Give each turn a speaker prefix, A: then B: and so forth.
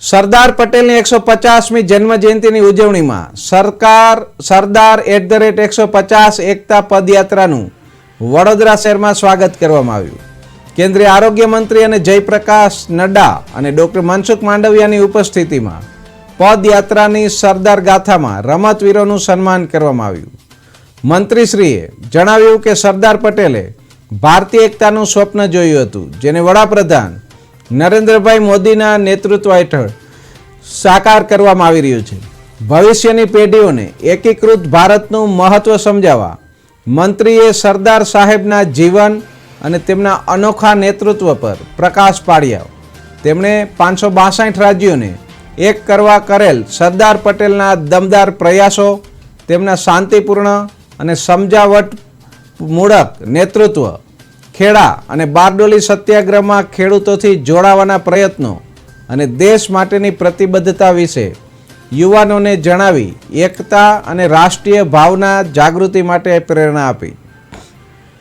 A: સરદાર પટેલની એકસો પચાસમી જન્મજયંતિની ઉજવણીમાં સરકાર, સરદાર એટ ધ રેટ એકસો પચાસ એકતા પદયાત્રાનું વડોદરા શહેરમાં સ્વાગત કરવામાં આવ્યું. કેન્દ્રીય આરોગ્ય મંત્રી અને જયપ્રકાશ નડ્ડા અને ડોક્ટર મનસુખ માંડવિયાની ઉપસ્થિતિમાં પદયાત્રાની સરદાર ગાથામાં રમતવીરોનું સન્માન કરવામાં આવ્યું. મંત્રીશ્રીએ જણાવ્યું કે સરદાર પટેલે ભારતીય એકતાનું સ્વપ્ન જોયું હતું, જેને વડાપ્રધાન નરેન્દ્રભાઈ મોદીના નેતૃત્વ હેઠળ સાકાર કરવામાં આવી રહ્યું છે. ભવિષ્યની પેઢીઓને એકીકૃત ભારતનું મહત્વ સમજાવવા મંત્રીએ સરદાર સાહેબના જીવન અને તેમના અનોખા નેતૃત્વ પર પ્રકાશ પાડ્યા. તેમણે પાંચસો બાસઠ રાજ્યોને એક કરવા કરેલ સરદાર પટેલના દમદાર પ્રયાસો, તેમના શાંતિપૂર્ણ અને સમજાવટ મૂળક નેતૃત્વ ખેડા અને બારડોલી સત્યાગ્રહમાં ખેડૂતોથી જોડાવાના પ્રયત્નો અને દેશ માટેની પ્રતિબદ્ધતા વિશે યુવાનોને જણાવી એકતા અને રાષ્ટ્રીય ભાવના જાગૃતિ માટે પ્રેરણા આપી.